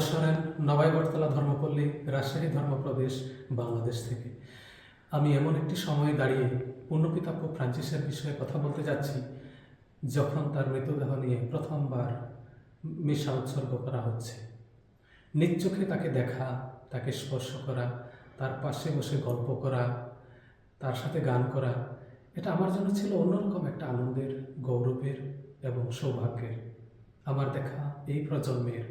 পলাশরের নবাইবরতলা ধর্মপল্লী রাজশাহী ধর্মপ্রদেশ, বাংলাদেশ থেকে। আমি এমন একটি সময়ে দাঁড়িয়ে পূর্ণপিতাপ্য ফ্রান্সিসের বিষয়ে কথা বলতে যাচ্ছি, যখন তার মৃতদেহ নিয়ে প্রথমবার মিশা উৎসর্গ করা হচ্ছে। নিজ চোখে তাকে দেখা, তাকে স্পর্শ করা, তার পাশে বসে গল্প করা, তার সাথে গান করা, এটা আমার জন্য ছিল অন্যরকম একটা আনন্দের, গৌরবের এবং সৌভাগ্যের। আমার দেখা এই প্রজন্মের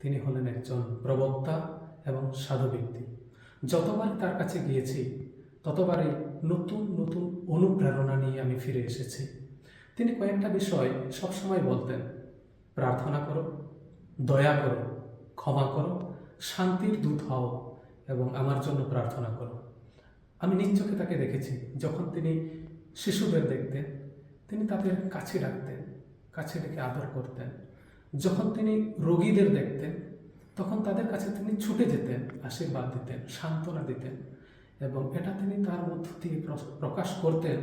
তিনি হলেন একজন প্রবক্তা এবং সাধু ব্যক্তি। যতবারই তার কাছে গিয়েছি, ততবারই নতুন নতুন অনুপ্রেরণা নিয়ে আমি ফিরে এসেছি। তিনি কয়েকটা বিষয় সবসময় বলতেন। প্রার্থনা করো, দয়া করো, ক্ষমা করো, শান্তির দূত হও এবং আমার জন্য প্রার্থনা করো। আমি নিজ চোখে তাকে দেখেছি। যখন তিনি শিশুদের দেখতেন, তিনি তাদের কাছে রাখতেন কাছে ডেকে আদর করতেন। যখন তিনি রোগীদের দেখতেন, তখন তাদের কাছে তিনি ছুটে যেতেন, আশীর্বাদ দিতেন, সান্ত্বনা দিতেন এবং এটা তিনি তার মধ্য দিয়ে প্র- প্রকাশ করতেন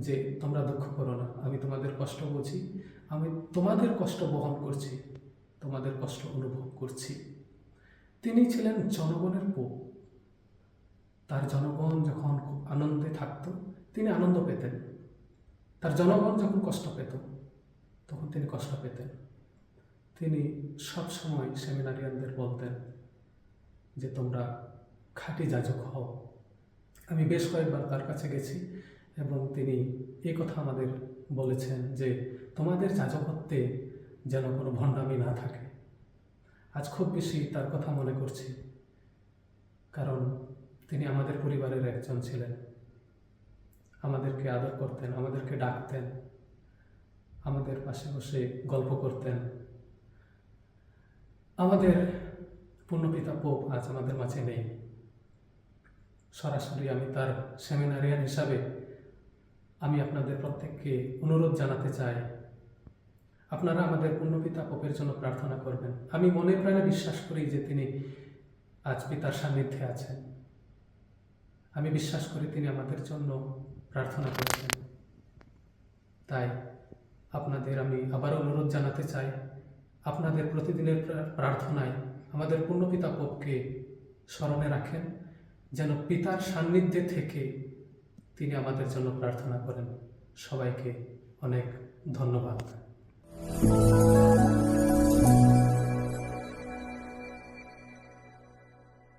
যে তোমরা দুঃখ করো না, আমি তোমাদের কষ্ট বুঝি, আমি তোমাদের কষ্ট বহন করছি, তোমাদের কষ্ট অনুভব করছি। তিনি ছিলেন জনগণের পোপ তার জনগণ যখন আনন্দে থাকতো, তিনি আনন্দ পেতেন। তার জনগণ যখন কষ্ট পেত, তখন তিনি কষ্ট পেতেন। তিনি সব সময় সেমিনারিয়ানদের বলতেন যে, তোমরা খাঁটি যাজক হও। আমি বেশ কয়েকবার তার কাছে গেছি এবং তিনি এই কথা আমাদের বলেছেন যে, তোমাদের যাজকত্বে যেন কোনো ভণ্ডামি না থাকে। আজ খুব বেশি তার কথা মনে করছি, কারণ তিনি আমাদের পরিবারের একজন ছিলেন। আমাদেরকে আদর করতেন, আমাদেরকে ডাকতেন, আমাদের পাশে বসে গল্প করতেন। আমাদের পূর্ণপিতা পোপ আজ আমাদের মাঝে নেই। সরাসরি আমি তার সেমিনারিয়ান হিসাবে আমি আপনাদের প্রত্যেককে অনুরোধ জানাতে চাই, আপনারা আমাদের পূর্ণপিতা পোপের জন্য প্রার্থনা করবেন। আমি মনে প্রাণে বিশ্বাস করি যে তিনি আজ পিতার সান্নিধ্যে আছেন। আমি বিশ্বাস করি তিনি আমাদের জন্য প্রার্থনা করছেন। তাই আপনাদের আমি আবার অনুরোধ জানাতে চাই আপনাদের প্রতিদিনের প্রার্থনায় আমাদের পূর্ণপিতা পোপকে স্মরণে রাখেন, যেন পিতার সান্নিধ্যে থেকে তিনি আমাদের জন্য প্রার্থনা করেন। সবাইকে অনেক ধন্যবাদ।